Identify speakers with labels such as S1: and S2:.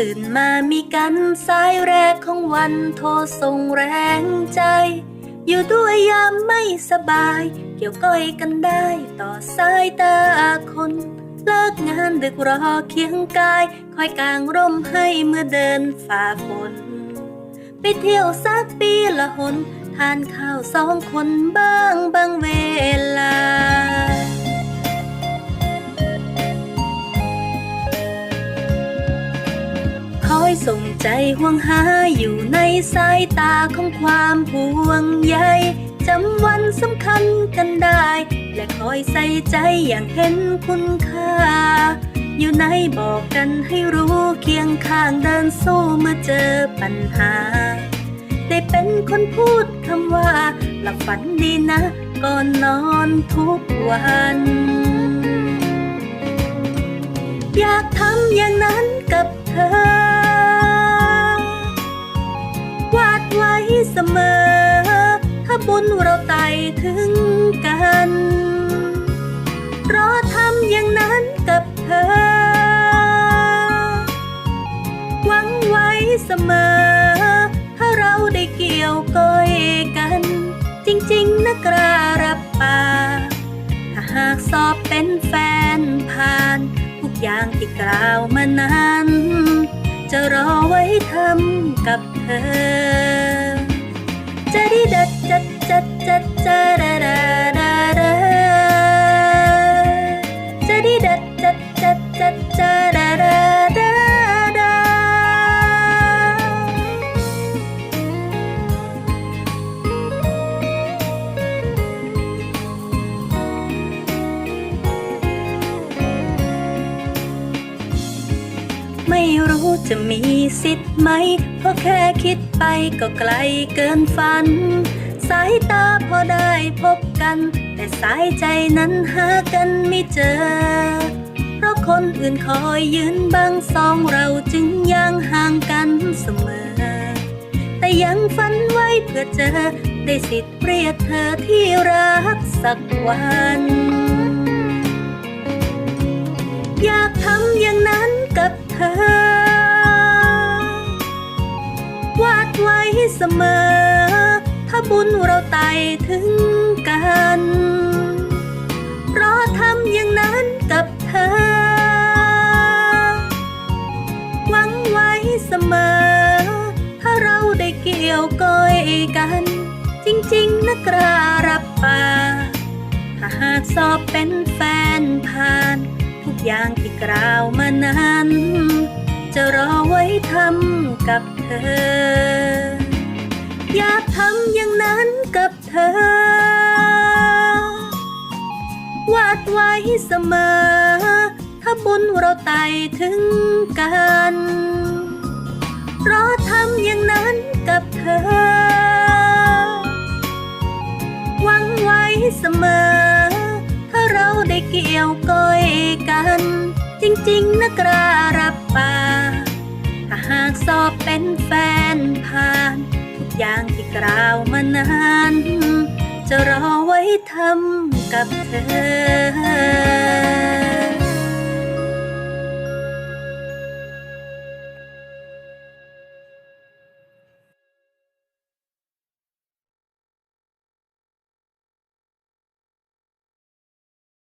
S1: ตื่นมามีกันสายแรกของวันโทรส่งแรงใจ อยู่ด้วยยามไม่สบาย เกี่ยวก้อยกันได้ต่อสายตาคน เลิกงานดึกรอเคียงกาย คอยกางร่มให้เมื่อเดินฝ่าฝน ไปเที่ยวสักปีละหน ทานข้าวสองคนบ้างบางเวลา อยส่งใจห่วงหาอยู่ในสายตาของความห่วงใยจำวันสำคัญกันได้ และคอยใส่ใจอย่างเห็นคุณค่า อยู่ในบอกกันให้รู้เคียงข้างเดินสู้เมื่อเจอปัญหา ได้เป็นคนพูดคำว่า หลับฝันดีนะ ก่อนนอนทุกวันอยากทำอย่างนั้นกับเธอ เสมอ ถ้าบุญเราไต่ถึงกันรอทำอย่างนั้นกับเธอ หวังไว้เสมอ ถ้าเราได้เกี่ยวก้อยกัน จริงๆนะกรารับปาถ้าหากสอบเป็นแฟนผ่าน ทุกอย่างที่กล่าวมานั้นจะรอไว้ทำกับเธอ จะได้ดัดจั ไม่รู้จะมีสิทธิ์ไหม เพราะแค่คิดไปก็ไกลเกินฝัน สายตาพอได้พบกัน แต่สายใจนั้นหากันไม่เจอ เพราะคนอื่นคอยยืนบังสองเราจึงยังห่างกันเสมอ แต่ยังฝันไว้เพื่อเจอ ได้สิทธิ์เรียกเธอที่รักสักวัน อยากทำอย่างนั้น กับเธอ วาดไว้เสมอ ถ้าบุญเราไต่ถึงกันรอทำอย่างนั้นกับเธอ หวังไว้เสมอ ถ้าเราได้เกี่ยวก้อยกัน จริงๆนะกรารับปากหากสอบเป็นแฟนผ่าน ทุกอย่าง กล่าวมานั้น จะรอไว้ทำกับเธอ อยากทำอย่างนั้นกับเธอ วาดไว้เสมอ ถ้าบุญเราไต่ถึงกันรอทำอย่างนั้นกับเธอ หวังไว้เสมอ ถ้าเราได้เกี่ยวก้อยกัน จริง ๆนะกรารับปากถ้าหากสอบเป็นแฟนผ่าน ทุกอย่างที่กล่าวมานั้นจะรอไว้ทำกับเธอ